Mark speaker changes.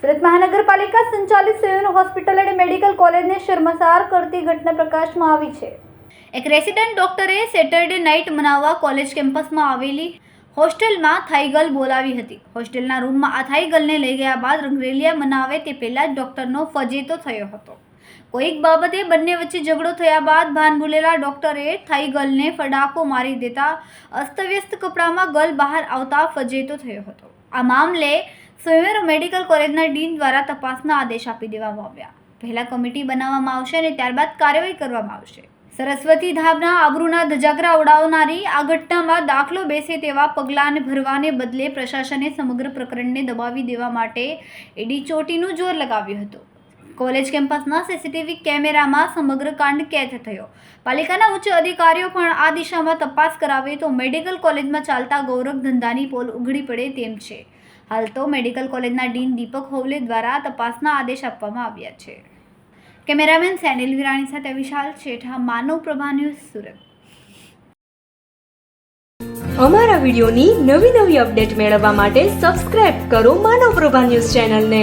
Speaker 1: સુરત મહાનગરપાલિકા સંચાલિત civil hospital અને મેડિકલ કોલેજને શર્મસાર કરતી ઘટના પ્રકાશમાં આવી છે. એક રેસિડન્ટ ડોક્ટરે સેટરડે નાઇટ મનાવવા કોલેજ કેમ્પસમાં આવેલી હોસ્ટેલમાં થાઈગલ બોલાવી હતી. હોસ્ટેલના રૂમમાં આ થાઈગલને લઈ ગયા બાદ રંગરેલિયા મનાવે તે પહેલાં જ ડોક્ટરનો ફજેતો થયો હતો. કોઈક બાબતે બંને વચ્ચે ઝઘડો થયા બાદ ભાન ભૂલેલા ડોક્ટરે થાઈગલને ફડાકો મારી દેતા અસ્તવ્યસ્ત કપડામાં ગલ બહાર આવતા ફજેતો થયો હતો. આ મામલે સ્વયંવર મેડિકલ કોલેજના ડીન દ્વારા તપાસના આદેશ આપી દેવામાં આવ્યા. પહેલા કમિટી બનાવવામાં આવશે અને ત્યારબાદ કાર્યવાહી કરવામાં આવશે. સરસ્વતી ધામના આબરૂના ધજાગરા ઉડાવનારી આ ઘટનામાં દાખલો બેસે તેવા પગલાંને ભરવાને બદલે પ્રશાસને સમગ્ર પ્રકરણને દબાવી દેવા માટે એડી ચોટીનું જોર લગાવ્યું હતું. કોલેજ કેમ્પસના સીસીટીવી કેમેરામાં સમગ્ર કાંડ કેદ થયો. પાલિકાના ઉચ્ચ અધિકારીઓ પણ આ દિશામાં તપાસ કરાવે તો મેડિકલ કોલેજમાં ચાલતા ગૌરવ ધંધાની પોલ ઉઘડી પડે તેમ છે. હાલ તો મેડિકલ કોલેજના ડીન દીપક હોવલે દ્વારા તપાસના આદેશ આપવામાં આવ્યા છે. કેમેરામેન સેનિલ વિરાણી સાથે વિશાલ શેઠા માનવ પ્રભા ન્યૂઝ સુરત.
Speaker 2: અમારા વિડિયોની નવી નવી અપડેટ મેળવવા માટે સબસ્ક્રાઇબ કરો માનવ પ્રભા ન્યૂઝ ચેનલને.